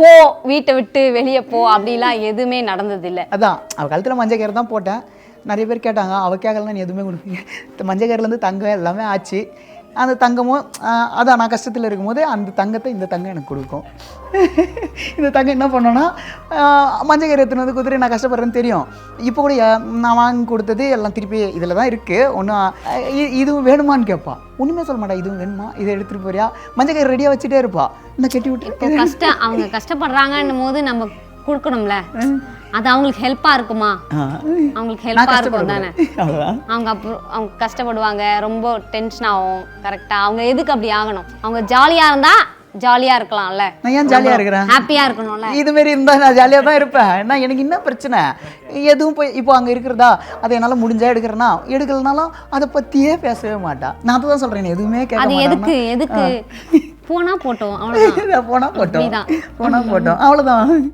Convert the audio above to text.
போ வீட்டை விட்டு வெளியே போ அப்படிலாம் எதுவுமே நடந்ததில்லை. அதான் அவள் கழுத்தில் மஞ்சள் கயிறு தான் போட்டேன். நிறைய பேர் கேட்டாங்க அவள் கேட்கலாம் நீ எதுவுமே கொடுப்பீங்க? மஞ்சள் கயிறுலேருந்து தங்கம் எல்லாமே ஆச்சு. அந்த தங்கமும் அதான் நான் கஷ்டத்தில் இருக்கும்போது அந்த தங்கத்தை இந்த தங்கம் எனக்கு கொடுக்கும். இந்த தங்கம் என்ன பண்ணோன்னா மஞ்சள் கயிறு எடுத்துன்னு வந்து குதிரை நான் கஷ்டப்படுறேன்னு தெரியும். இப்போ கூட நான் வாங்கி கொடுத்தது எல்லாம் திருப்பி இதில் தான் இருக்குது ஒன்றும் இதுவும் வேணுமான்னு கேட்பா. ஒன்றுமே சொல்ல மாட்டா இதுவும் வேணுமா? இதை எடுத்துகிட்டு போறியா? மஞ்சள் கயிறு ரெடியாக வச்சுட்டே இருப்பா. இந்த கட்டி விட்டு கஷ்டம் அவங்க கஷ்டப்படுறாங்கன்னும் போது நம்ம கொடுக்கணும்ல. அது அவங்களுக்கு ஹெல்ப்பாக இருக்குமா. அவங்களுக்கு நான் ஹெல்ப்பாக இருக்கும் தானே? அவங்க அப்புறம் அவங்க கஷ்டப்படுவாங்க ரொம்ப டென்ஷன் ஆகும் கரெக்டாக அவங்க எதுக்கு அப்படி ஆகணும்? அவங்க ஜாலியாக இருந்தா ஜாலியாக இருக்கலாம்ல. நான் ஏன் ஜாலியாக இருக்கிறேன்? ஹாப்பியாக இருக்கணும்ல. இதுமாரி இருந்தால் நான் ஜாலியாக தான் இருப்பேன். நான் எனக்கு என்ன பிரச்சனை? எதுவும் போய் இப்போ அங்கே இருக்கிறதா? அதை என்னால் முடிஞ்சா எடுக்கிறேன்னா எடுக்கலனாலும் அதை பற்றியே பேசவே மாட்டா. நான் தான் சொல்கிறேன் எதுவுமே கேட்க அது எதுக்கு எதுக்கு? போனா போட்டோம் அவ்வளோதான் மாட்டேன் போனால் போட்டோம். போனால் போட்டோம். அவ்வளோதான்